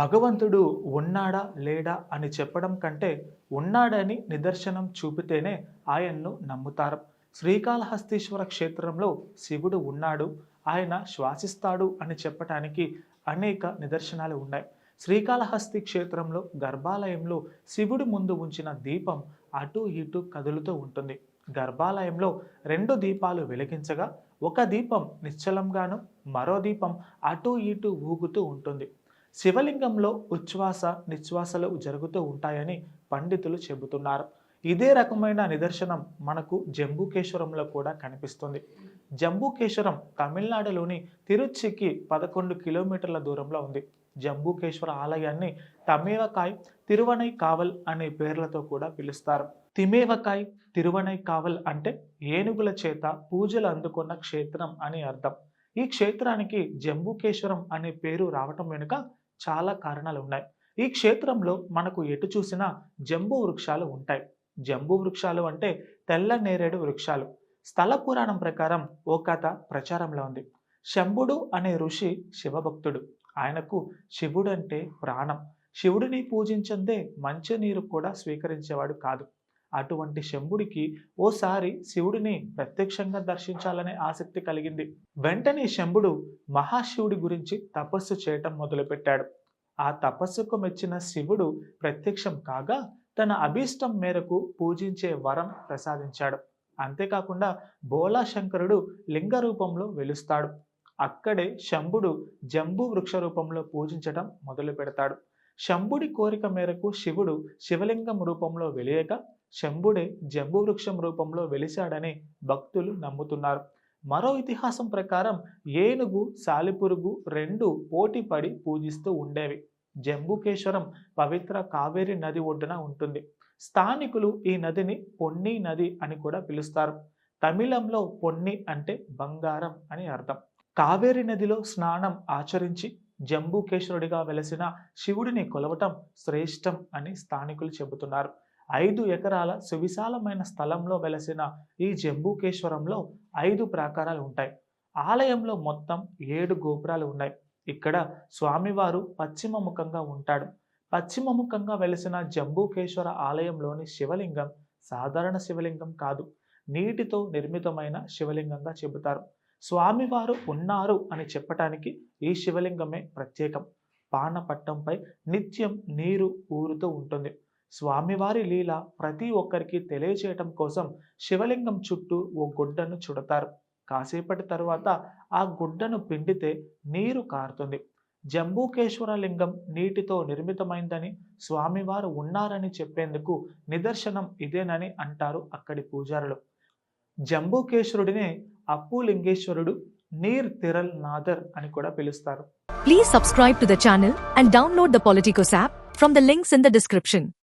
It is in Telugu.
భగవంతుడు ఉన్నాడా లేడా అని చెప్పడం కంటే ఉన్నాడని నిదర్శనం చూపితేనే ఆయన్ను నమ్ముతారు. శ్రీకాళహస్తీశ్వర క్షేత్రంలో శివుడు ఉన్నాడు ఆయన శ్వాసిస్తాడు అని చెప్పటానికి అనేక నిదర్శనాలు ఉన్నాయి. శ్రీకాళహస్తి క్షేత్రంలో గర్భాలయంలో శివుడి ముందు ఉంచిన దీపం అటు ఇటు కదులుతూ ఉంటుంది. గర్భాలయంలో రెండు దీపాలు వెలిగించగా ఒక దీపం నిశ్చలంగాను మరో దీపం అటు ఇటు ఊగుతూ ఉంటుంది. శివలింగంలో ఉచ్ఛ్వాస నిశ్వాసలు జరుగుతూ ఉంటాయని పండితులు చెబుతున్నారు. ఇదే రకమైన నిదర్శనం మనకు జంబుకేశ్వరంలో కూడా కనిపిస్తుంది. జంబుకేశ్వరం తమిళనాడులోని తిరుచికి పదకొండు కిలోమీటర్ల దూరంలో ఉంది. జంబుకేశ్వర ఆలయాన్ని తమేవకాయ్ తిరువనై కావల్ అనే పేర్లతో కూడా పిలుస్తారు. తిమేవకాయ్ తిరువనై కావల్ అంటే ఏనుగుల చేత పూజలు అందుకున్న క్షేత్రం అని అర్థం. ఈ క్షేత్రానికి జంబుకేశ్వరం అనే పేరు రావటం వెనుక చాలా కారణాలు ఉన్నాయి ఈ క్షేత్రంలో మనకు ఎటు చూసినా జంబు వృక్షాలు ఉంటాయి. జంబు వృక్షాలు అంటే తెల్ల నేరేడు వృక్షాలు. స్థల పురాణం ప్రకారం ఓ కథ ప్రచారంలో ఉంది. శంభుడు అనే ఋషి శివభక్తుడు. ఆయనకు శివుడు అంటే ప్రాణం. శివుడిని పూజించందే మంచినీరు కూడా స్వీకరించేవాడు కాదు. అటువంటి శంభుడికి ఓసారి శివుడిని ప్రత్యక్షంగా దర్శించాలనే ఆసక్తి కలిగింది. వెంటనే శంభుడు మహాశివుడి గురించి తపస్సు చేయటం మొదలుపెట్టాడు. ఆ తపస్సుకు మెచ్చిన శివుడు ప్రత్యక్షం కాగా తన అభీష్టం మేరకు పూజించే వరం ప్రసాదించాడు. అంతేకాకుండా బోలా శంకరుడు లింగ రూపంలో వెలుస్తాడు. అక్కడే శంభుడు జంబు వృక్ష రూపంలో పూజించటం మొదలు పెడతాడు శంభుడి కోరిక మేరకు శివుడు శివలింగం రూపంలో వెలియక శంభుడే జంబు వృక్షం రూపంలో వెలిశాడని భక్తులు నమ్ముతున్నారు. మరో ఇతిహాసం ప్రకారం ఏనుగు సాలిపురుగు రెండు పోటీపడి పూజిస్తూ ఉండేవి. జంబుకేశ్వరం పవిత్ర కావేరి నది ఒడ్డున ఉంటుంది. స్థానికులు ఈ నదిని పొన్ని నది అని కూడా పిలుస్తారు. తమిళంలో పొన్ని అంటే బంగారం అని అర్థం. కావేరి నదిలో స్నానం ఆచరించి జంబుకేశ్వరుడిగా వెలసిన శివుడిని కొలవటం శ్రేష్టం అని స్థానికులు చెబుతున్నారు. ఐదు ఎకరాల సువిశాలమైన స్థలంలో వెలసిన ఈ జంబూకేశ్వరంలో ఐదు ప్రాకారాలు ఉంటాయి. ఆలయంలో మొత్తం ఏడు గోపురాలు ఉన్నాయి. ఇక్కడ స్వామివారు పశ్చిమ ముఖంగా ఉంటాడు. పశ్చిమ ముఖంగా వెలిసిన జంబూకేశ్వర ఆలయంలోని శివలింగం సాధారణ శివలింగం కాదు. నీటితో నిర్మితమైన శివలింగంగా చెబుతారు. స్వామివారు ఉన్నారు అని చెప్పటానికి ఈ శివలింగమే ప్రత్యేకం. పానపట్టంపై నిత్యం నీరు ఊరుతూ ఉంటుంది. స్వామివారి లీల ప్రతి ఒక్కరికి తెలియచేయటం కోసం శివలింగం చుట్టూ ఓ గుడ్డను చుడతారు. కాసేపటి తరువాత ఆ గుడ్డను పిండితే నీరు కారుతుంది. జంబూకేశ్వర లింగం నీటితో నిర్మితమైందని స్వామివారు ఉన్నారని చెప్పేందుకు నిదర్శనం ఇదేనని అంటారు అక్కడి పూజారులు. జంబూకేశ్వరుడినే అప్పులింగేశ్వరుడు నీర్ తిరల్ నాదర్ అని కూడా పిలుస్తారు. Please subscribe to the channel and download the politicos app from the links in the description